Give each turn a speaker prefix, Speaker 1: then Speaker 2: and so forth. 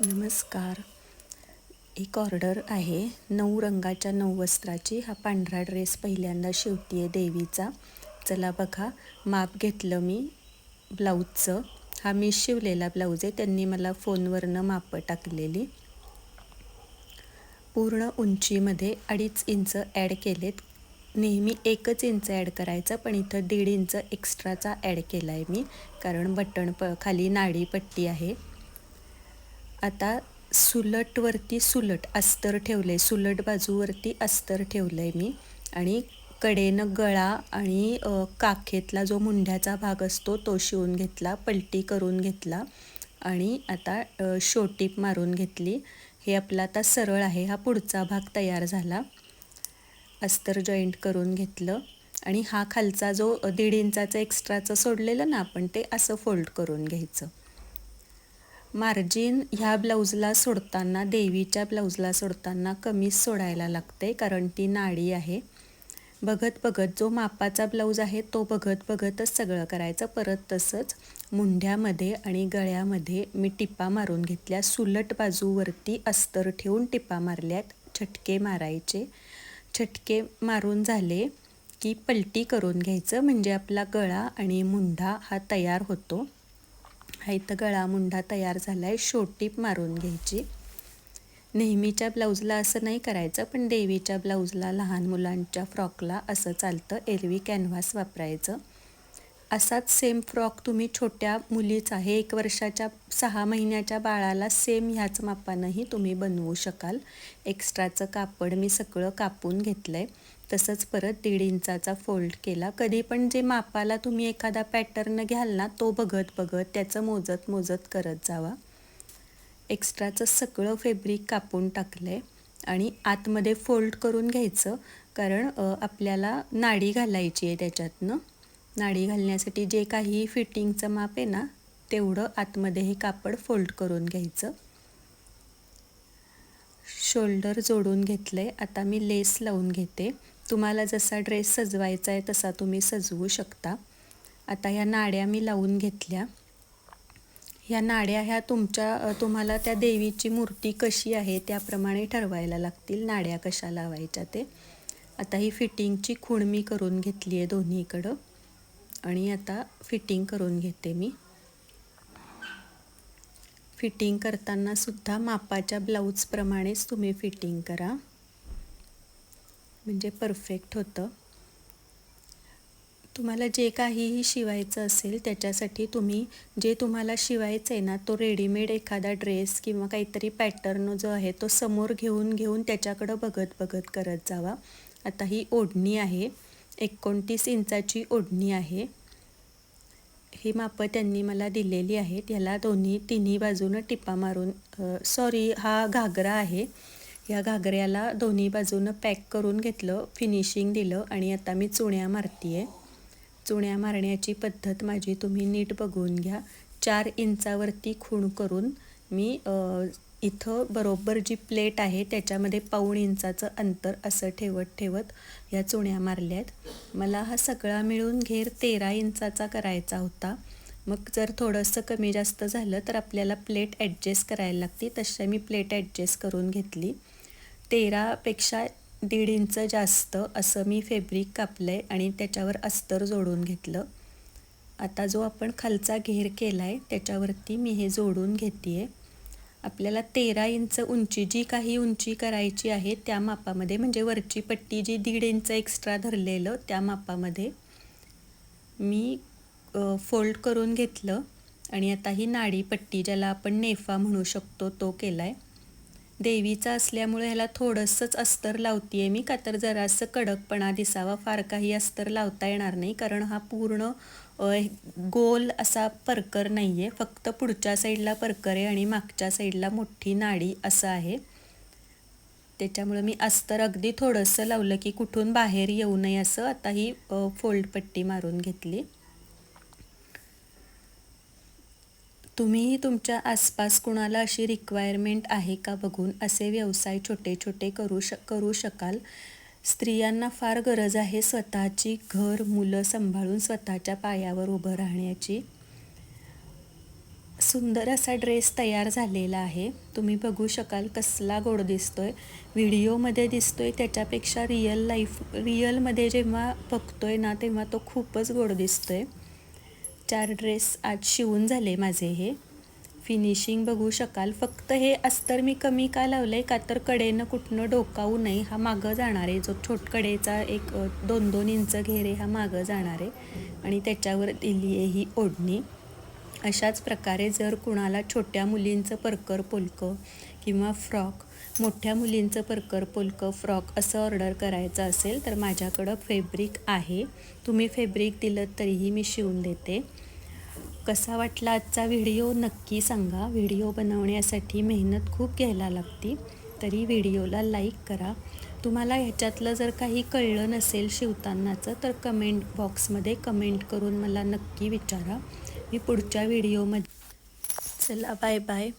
Speaker 1: नमस्कार. एक ऑर्डर आहे. नऊ रंगाच्या नऊ वस्त्राची. हा पांढरा ड्रेस पहिल्यांदा शिवती आहे देवीचा. चला बघा. माप घेतलं मी. ब्लाऊजचं. हा मी शिवलेला ब्लाऊज आहे. त्यांनी मला फोनवरनं मापं टाकलेली. पूर्ण उंचीमध्ये अडीच इंच ॲड केलेत. नेहमी एकच इंच ॲड करायचं पण इथं दीड इंच एक्स्ट्राचा ॲड केला आहे मी. कारण बटण प खाली नाडी पट्टी आहे. आता सुलटवरती सुलट अस्तर ठेवलं आहे सुलट बाजूवरती अस्तर ठेवलं आहे मी. आणि कडेनं गळा आणि काखेतला जो मुंढ्याचा भाग असतो तो शिवून घेतला पलटी करून घेतला आणि आता शोटीप मारून घेतली. हे आपला आता सरळ आहे. हा पुढचा भाग तयार झाला. अस्तर जॉईंट करून घेतलं आणि हा खालचा जो दीड इंचाचा एक्स्ट्राचं सोडलेलं ना आपण ते असं फोल्ड करून घ्यायचं. मार्जिन ह्या ब्लाऊजला सोडताना देवीच्या ब्लाऊजला सोडताना कमीच सोडायला लागते कारण ती नाडी आहे. बघत बघत जो मापाचा ब्लाऊज आहे तो बघत बघतच सगळं करायचं. परत तसंच मुंढ्यामध्ये आणि गळ्यामध्ये मी टिपा मारून घेतल्या. सुलट बाजूवरती अस्तर ठेवून टिपा मारल्यात. छटके मारायचे. छटके मारून झाले की पलटी करून घ्यायचं. म्हणजे आपला गळा आणि मुंढा हा तयार होतो. हा इथं गळा मुंडा तयार झाला आहे शोटीप मारून घ्यायची. नेहमीच्या ब्लाऊजला असं नाही करायचं पण देवीच्या ब्लाऊजला लहान मुलांच्या फ्रॉकला असं चालतं. एरवी कॅनव्हास वापरायचं. असाच सेम फ्रॉक तुम्ही छोट्या मुलीचा हे एक वर्षाच्या सहा महिन्याच्या बाळाला सेम ह्याच मापानंही तुम्ही बनवू शकाल. एक्स्ट्राचं कापड मी सगळं कापून घेतलं आहे तसंच परत दीड इंचाचा फोल्ड केला. कधी पण जे मापाला तुम्ही एखादा पॅटर्न घ्याल ना तो बघत बघत त्याचं मोजत मोजत करत जावा. एक्स्ट्राचं सगळं फेब्रिक कापून टाकलं आहे आणि आतमध्ये फोल्ड करून घ्यायचं कारण आपल्याला नाडी घालायची आहे त्याच्यातनं. नाडी घालण्यासाठी जे काही फिटिंगचं माप आहे ना तेवढं आतमध्ये हे कापड फोल्ड करून घ्यायचं. शोल्डर जोडून घेतलं आहे आता मी लेस लावून घेते. तुम्हाला जसा ड्रेस सजवायचा आहे तसा तुम्ही सजवू शकता. आता ह्या नाड्या मी लावून घेतल्या. ह्या नाड्या ह्या तुमच्या तुम्हाला त्या देवीची मूर्ती कशी आहे त्याप्रमाणे ठरवायला लागतील. नाड्या कशा लावायच्या ते. आता ही फिटिंगची खूण मी करून घेतली आहे दोन्हीकडं. आणि आता फिटिंग करून घेते मी. फिटिंग करताना सुद्धा मापाच्या ब्लाऊजप्रमाणेच तुम्ही फिटिंग करा. म्हणजे परफेक्ट होतं. तुम्हाला जे काहीही शिवायचं असेल त्याच्यासाठी तुम्ही जे तुम्हाला शिवायचं आहे ना तो रेडीमेड एखादा ड्रेस किंवा काहीतरी पॅटर्न जो आहे तो समोर घेऊन घेऊन त्याच्याकडं बघत बघत करत जावा. आता ही ओढणी आहे. एकोणतीस इंचाची ओढणी आहे. ही मापं त्यांनी मला दिलेली आहेत. याला दोन्ही तिन्ही बाजूनं टिपा मारून सॉरी हा घागरा आहे. या घागऱ्याला दोन्ही बाजूनं पॅक करून घेतलं फिनिशिंग दिलं आणि आता मी चुण्या मारती आहे चुण्या मारण्याची पद्धत माझी तुम्ही नीट बघून घ्या. चार इंचावरती खूण करून मी इथं बरोबर जी प्लेट आहे त्याच्यामध्ये पाऊण इंचाचं अंतर असं ठेवत ठेवत या चुण्या मारल्या आहेत मला हा सगळा मिळून घेर तेरा इंचाचा करायचा होता. मग जर थोडंसं कमी जास्त झालं तर आपल्याला प्लेट ॲडजस्ट करायला लागते. तशा मी प्लेट ॲडजस्ट करून घेतली. तेरापेक्षा दीड इंच जास्त असं मी फेब्रिक कापलं आहे आणि त्याच्यावर अस्तर जोडून घेतलं. आता जो आपण खालचा घेर केला आहे त्याच्यावरती मी हे जोडून घेते आहे आपल्याला तेरा इंच उंची जी काही उंची करायची आहे त्या मापामध्ये म्हणजे वरची पट्टी जी दीड इंच एक्स्ट्रा धरलेलं त्या मापामध्ये मी फोल्ड करून घेतलं. आणि आता ही नाडी पट्टी ज्याला आपण नेफा म्हणू शकतो तो केला आहे देवीचा असल्यामुळे ह्याला थोडंसंच अस्तर लावते आहे मी का तर जरासं कडकपणा दिसावा फार काही अस्तर लावता येणार नाही कारण हा पूर्ण गोल असा परकर नाही आहे फक्त पुढच्या साईडला परकर आहे आणि मागच्या साईडला मोठी नाडी असं आहे. त्याच्यामुळं मी अस्तर अगदी थोडंसं लावलं की कुठून बाहेर येऊ नये असं. आता ही फोल्ड पट्टी मारून घेतली. तुम्हीही तुमच्या आसपास कुणाला अशी रिक्वायरमेंट आहे का बघून असे व्यवसाय छोटे छोटे करू श करू शकाल? स्त्रियांना फार गरज आहे स्वतःची घर मुलं सांभाळून स्वतःच्या पायावर उभं राहण्याची. सुंदर असा ड्रेस तयार झालेला आहे. तुम्ही बघू शकाल कसला गोड दिसतोय. व्हिडिओमध्ये दिसतोय त्याच्यापेक्षा रिअल लाईफ रिअलमध्ये जेव्हा बघतोय ना तेव्हा तो खूपच गोड दिसतोय. चार ड्रेस आज शिवून झाले माझे हे. फिनिशिंग बघू शकाल. फक्त हे अस्तर मी कमी का लावलं आहे का तर कडेनं कुठनं डोकावू नये हा मागं जाणार आहे. जो छोट कडेचा एक दोन दोन इंच घेरे हा मागं जाणार आहे. आणि त्याच्यावर दिली आहे ही ओढणी. अशाच प्रकारे जर कुणाला छोट्या मुलींचं परकर पोलकं किंवा फ्रॉक मोठ्या मुलींचं परकर पोलकं फ्रॉक असं ऑर्डर करायचं असेल तर माझ्याकडं फेब्रिक आहे. तुम्ही फेब्रिक दिलं तरीही मी शिवून देते. कसा वाटला आजचा व्हिडिओ नक्की सांगा. व्हिडिओ बनवण्यासाठी मेहनत खूप घ्यायला लागती तरी व्हिडिओला लाईक करा. तुम्हाला ह्याच्यातलं जर काही कळलं नसेल शिवतानाचं तर कमेंट बॉक्समध्ये कमेंट करून मला नक्की विचारा. मी पुढच्या व्हिडिओमध्ये चला बाय बाय.